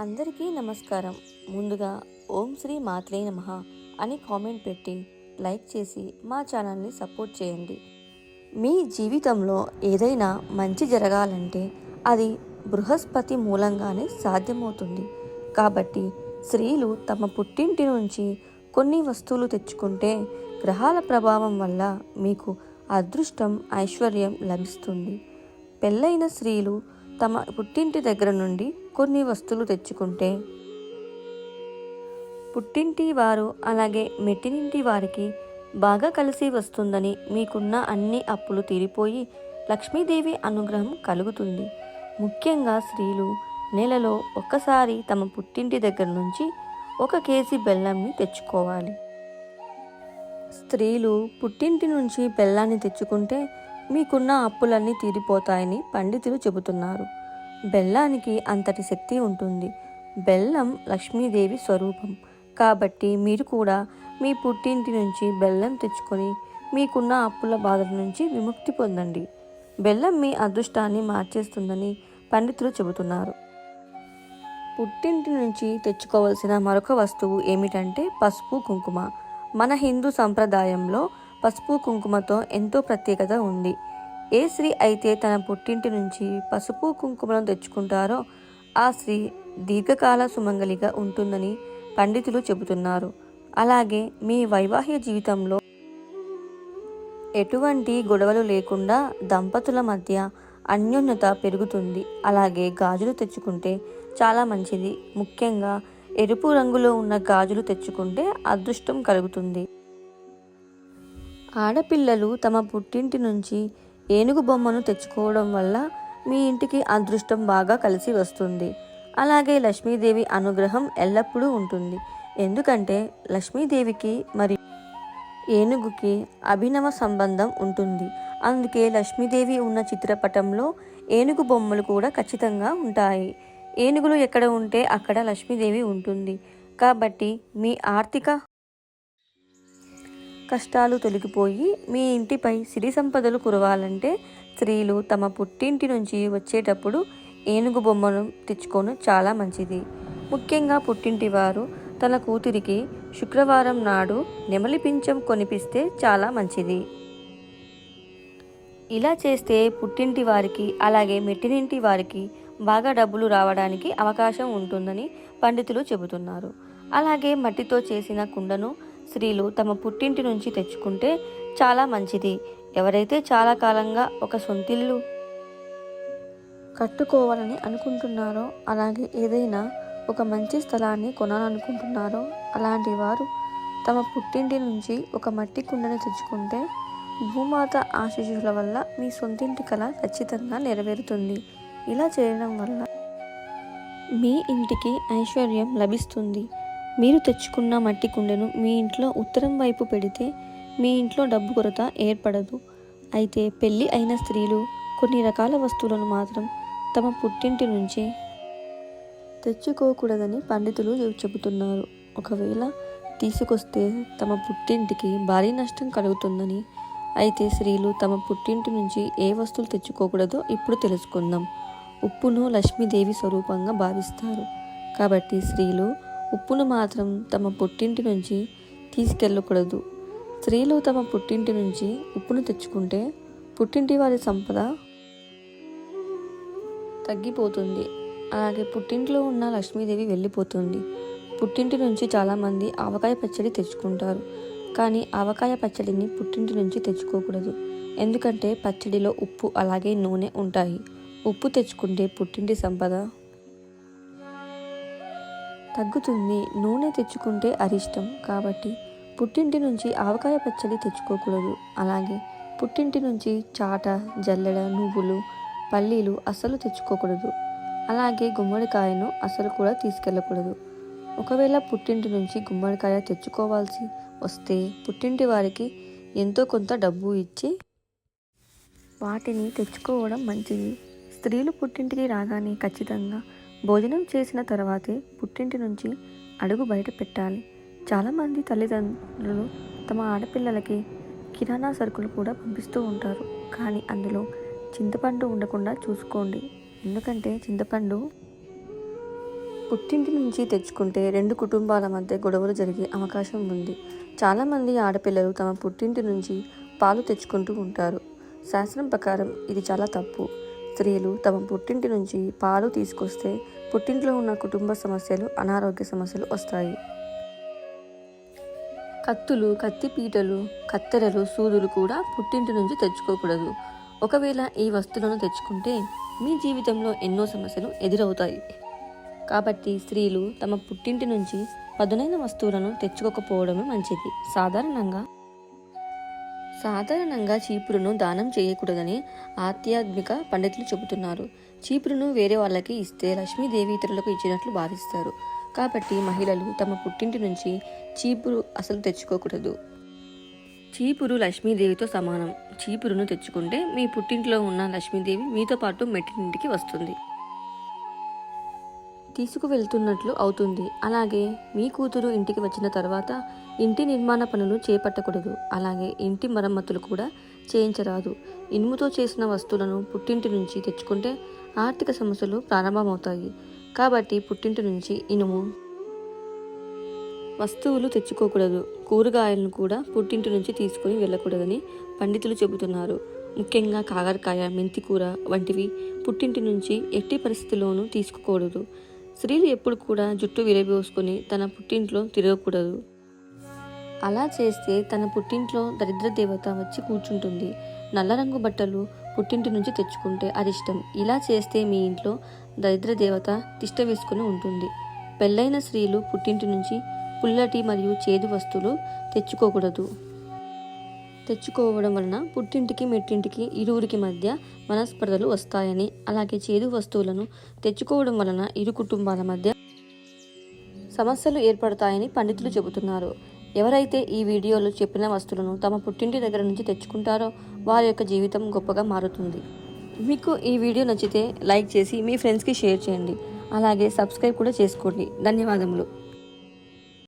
అందరికీ నమస్కారం. ముందుగా ఓం శ్రీ మాత్రే నమ అని కామెంట్ పెట్టి లైక్ చేసి మా ఛానల్ని సపోర్ట్ చేయండి. మీ జీవితంలో ఏదైనా మంచి జరగాలంటే అది బృహస్పతి మూలంగానే సాధ్యమవుతుంది. కాబట్టి స్త్రీలు తమ పుట్టింటి నుంచి కొన్ని వస్తువులు తెచ్చుకుంటే గ్రహాల ప్రభావం వల్ల మీకు అదృష్టం ఐశ్వర్యం లభిస్తుంది. పెళ్ళైన స్త్రీలు తమ పుట్టింటి దగ్గర నుండి కొన్ని వస్తువులు తెచ్చుకుంటే పుట్టింటి వారు అలాగే మెట్టినింటి వారికి బాగా కలిసి వస్తుందని మీకున్న అన్ని అప్పులు తీరిపోయి లక్ష్మీదేవి అనుగ్రహం కలుగుతుంది. ముఖ్యంగా స్త్రీలు నెలలో ఒక్కసారి తమ పుట్టింటి దగ్గర నుంచి ఒక కేజీ బెల్లంని తెచ్చుకోవాలి. స్త్రీలు పుట్టింటి నుంచి బెల్లాన్ని తెచ్చుకుంటే మీకున్న అప్పులన్నీ తీరిపోతాయని పండితులు చెబుతున్నారు. బెల్లానికి అంతటి శక్తి ఉంటుంది. బెల్లం లక్ష్మీదేవి స్వరూపం. కాబట్టి మీరు కూడా మీ పుట్టింటి నుంచి బెల్లం తెచ్చుకొని మీకున్న అప్పుల బాధల నుంచి విముక్తి పొందండి. బెల్లం మీ అదృష్టాన్ని మార్చేస్తుందని పండితులు చెబుతున్నారు. పుట్టింటి నుంచి తెచ్చుకోవలసిన మరొక వస్తువు ఏమిటంటే పసుపు కుంకుమ. మన హిందూ సంప్రదాయంలో పసుపు కుంకుమతో ఎంతో ప్రత్యేకత ఉంది. ఏ స్త్రీ అయితే తన పుట్టింటి నుంచి పసుపు కుంకుమలను తెచ్చుకుంటారో ఆ స్త్రీ దీర్ఘకాల సుమంగలిగా ఉంటుందని పండితులు చెబుతున్నారు. అలాగే మీ వైవాహిక జీవితంలో ఎటువంటి గొడవలు లేకుండా దంపతుల మధ్య అన్యోన్యత పెరుగుతుంది. అలాగే గాజులు తెచ్చుకుంటే చాలా మంచిది. ముఖ్యంగా ఎరుపు రంగులో ఉన్న గాజులు తెచ్చుకుంటే అదృష్టం కలుగుతుంది. ఆడపిల్లలు తమ పుట్టింటి నుంచి ఏనుగు బొమ్మను తెచ్చుకోవడం వల్ల మీ ఇంటికి అదృష్టం బాగా కలిసి వస్తుంది. అలాగే లక్ష్మీదేవి అనుగ్రహం ఎల్లప్పుడూ ఉంటుంది. ఎందుకంటే లక్ష్మీదేవికి మరి ఏనుగుకి అభినవ సంబంధం ఉంటుంది. అందుకే లక్ష్మీదేవి ఉన్న చిత్రపటంలో ఏనుగు బొమ్మలు కూడా ఖచ్చితంగా ఉంటాయి. ఏనుగులు ఎక్కడ ఉంటే అక్కడ లక్ష్మీదేవి ఉంటుంది. కాబట్టి మీ ఆర్థిక కష్టాలు తొలగిపోయి మీ ఇంటిపై సిరి సంపదలు కురవాలంటే స్త్రీలు తమ పుట్టింటి నుంచి వచ్చేటప్పుడు ఏనుగు బొమ్మను తెచ్చుకోవడం చాలా మంచిది. ముఖ్యంగా పుట్టింటి వారు తన కూతురికి శుక్రవారం నాడు నెమలి పింఛం కొనిపిస్తే చాలా మంచిది. ఇలా చేస్తే పుట్టింటి వారికి అలాగే మెట్టినింటి వారికి బాగా డబ్బులు రావడానికి అవకాశం ఉంటుందని పండితులు చెబుతున్నారు. అలాగే మట్టితో చేసిన కుండను స్త్రీలు తమ పుట్టింటి నుంచి తెచ్చుకుంటే చాలా మంచిది. ఎవరైతే చాలా కాలంగా ఒక సొంతిల్లు కట్టుకోవాలని అనుకుంటున్నారో అలాగే ఏదైనా ఒక మంచి స్థలాన్ని కొనాలనుకుంటున్నారో అలాంటి వారు తమ పుట్టింటి నుంచి ఒక మట్టి కుండను తెచ్చుకుంటే భూమాత ఆశీస్సుల వల్ల మీ సొంతింటి కళ ఖచ్చితంగా నెరవేరుతుంది. ఇలా చేయడం వల్ల మీ ఇంటికి ఐశ్వర్యం లభిస్తుంది. మీరు తెచ్చుకున్న మట్టి కుండను మీ ఇంట్లో ఉత్తరం వైపు పెడితే మీ ఇంట్లో డబ్బు కొరత ఏర్పడదు. అయితే పెళ్ళి అయిన స్త్రీలు కొన్ని రకాల వస్తువులను మాత్రం తమ పుట్టింటి నుంచి తెచ్చుకోకూడదని పండితులు చెబుతున్నారు. ఒకవేళ తీసుకొస్తే తమ పుట్టింటికి భారీ నష్టం కలుగుతుందని అయితే స్త్రీలు తమ పుట్టింటి నుంచి ఏ వస్తువులు తెచ్చుకోకూడదో ఇప్పుడు తెలుసుకుందాం. ఉప్పును లక్ష్మీదేవి స్వరూపంగా భావిస్తారు. కాబట్టి స్త్రీలు ఉప్పును మాత్రం తమ పుట్టింటి నుంచి తీసుకెళ్ళకూడదు. స్త్రీలు తమ పుట్టింటి నుంచి ఉప్పును తెచ్చుకుంటే పుట్టింటి వారి సంపద తగ్గిపోతుంది. అలాగే పుట్టింట్లో ఉన్న లక్ష్మీదేవి వెళ్ళిపోతుంది. పుట్టింటి నుంచి చాలామంది ఆవకాయ పచ్చడి తెచ్చుకుంటారు. కానీ ఆవకాయ పచ్చడిని పుట్టింటి నుంచి తెచ్చుకోకూడదు. ఎందుకంటే పచ్చడిలో ఉప్పు అలాగే నూనె ఉంటాయి. ఉప్పు తెచ్చుకుంటే పుట్టింటి సంపద తగ్గుతుంది. నూనె తెచ్చుకుంటే అరిష్టం. కాబట్టి పుట్టింటి నుంచి ఆవకాయ పచ్చడి తెచ్చుకోకూడదు. అలాగే పుట్టింటి నుంచి చాట జల్లెడ నువ్వులు పల్లీలు అస్సలు తెచ్చుకోకూడదు. అలాగే గుమ్మడికాయను అసలు కూడా తీసుకెళ్ళకూడదు. ఒకవేళ పుట్టింటి నుంచి గుమ్మడికాయ తెచ్చుకోవాల్సి వస్తే పుట్టింటి వారికి ఎంతో కొంత డబ్బు ఇచ్చి వాటిని తెచ్చుకోవడం మంచిది. స్త్రీలు పుట్టింటికి రాగానే ఖచ్చితంగా భోజనం చేసిన తర్వాతే పుట్టింటి నుంచి అడుగు బయట పెట్టాలి. చాలామంది తల్లిదండ్రులు తమ ఆడపిల్లలకి కిరాణా సరుకులు కూడా పంపిస్తూ ఉంటారు. కానీ అందులో చింతపండు ఉండకుండా చూసుకోండి. ఎందుకంటే చింతపండు పుట్టింటి నుంచి తెచ్చుకుంటే రెండు కుటుంబాల మధ్య గొడవలు జరిగే అవకాశం ఉంది. చాలామంది ఆడపిల్లలు తమ పుట్టింటి నుంచి పాలు తెచ్చుకుంటూ ఉంటారు. శాస్త్రం ప్రకారం ఇది చాలా తప్పు. స్త్రీలు తమ పుట్టింటి నుంచి పాలు తీసుకొస్తే పుట్టింట్లో ఉన్న కుటుంబ సమస్యలు అనారోగ్య సమస్యలు వస్తాయి. కత్తులు కత్తి పీటలు కత్తెరలు సూదులు కూడా పుట్టింటి నుంచి తెచ్చుకోకూడదు. ఒకవేళ ఈ వస్తువులను తెచ్చుకుంటే మీ జీవితంలో ఎన్నో సమస్యలు ఎదురవుతాయి. కాబట్టి స్త్రీలు తమ పుట్టింటి నుంచి పదునైన వస్తువులను తెచ్చుకోకపోవడమే మంచిది. సాధారణంగా సాధారణంగా చీపురును దానం చేయకూడదని ఆధ్యాత్మిక పండితులు చెబుతున్నారు. చీపురును వేరే వాళ్ళకి ఇస్తే లక్ష్మీదేవి ఇతరులకు ఇచ్చినట్లు భావిస్తారు. కాబట్టి మహిళలు తమ పుట్టింటి నుంచి చీపురు అసలు తెచ్చుకోకూడదు. చీపురు లక్ష్మీదేవితో సమానం. చీపురును తెచ్చుకుంటే మీ పుట్టింట్లో ఉన్న లక్ష్మీదేవి మీతో పాటు మెట్టింటికి వస్తుంది. తీసుకువెళ్తున్నట్లు అవుతుంది. అలాగే మీ కూతురు ఇంటికి వచ్చిన తర్వాత ఇంటి నిర్మాణ పనులు చేపట్టకూడదు. అలాగే ఇంటి మరమ్మతులు కూడా చేయించరాదు. ఇనుముతో చేసిన వస్తువులను పుట్టింటి నుంచి తెచ్చుకుంటే ఆర్థిక సమస్యలు ప్రారంభమవుతాయి. కాబట్టి పుట్టింటి నుంచి ఇనుము వస్తువులు తెచ్చుకోకూడదు. కూరగాయలను కూడా పుట్టింటి నుంచి తీసుకొని వెళ్ళకూడదని పండితులు చెబుతున్నారు. ముఖ్యంగా కాకరకాయ మెంతికూర వంటివి పుట్టింటి నుంచి ఎట్టి పరిస్థితుల్లోనూ తీసుకోకూడదు. స్త్రీలు ఎప్పుడు కూడా జుట్టు విరబోసుకొని తన పుట్టింట్లో తిరగకూడదు. అలా చేస్తే తన పుట్టింట్లో దరిద్ర దేవత వచ్చి కూర్చుంటుంది. నల్ల రంగు బట్టలు పుట్టింటి నుంచి తెచ్చుకుంటే అరిష్టం ఇలా చేస్తే మీ ఇంట్లో దరిద్ర దేవత తిష్ట వేసుకుని ఉంటుంది. పెళ్ళైన స్త్రీలు పుట్టింటి నుంచి పుల్లటి మరియు చేదు వస్తువులు తెచ్చుకోకూడదు. తెచ్చుకోవడం వలన పుట్టింటికి మెట్టింటికి ఇరువురికి మధ్య మనస్పర్ధలు వస్తాయని అలాగే చేదు వస్తువులను తెచ్చుకోవడం వలన ఇరు కుటుంబాల మధ్య సమస్యలు ఏర్పడతాయని పండితులు చెబుతున్నారు. ఎవరైతే ఈ వీడియోలో చెప్పిన వస్తువులను తమ పుట్టింటి దగ్గర నుంచి తెచ్చుకుంటారో వారి యొక్క జీవితం గొప్పగా మారుతుంది. మీకు ఈ వీడియో నచ్చితే లైక్ చేసి మీ ఫ్రెండ్స్కి షేర్ చేయండి. అలాగే సబ్స్క్రైబ్ కూడా చేసుకోండి. ధన్యవాదములు.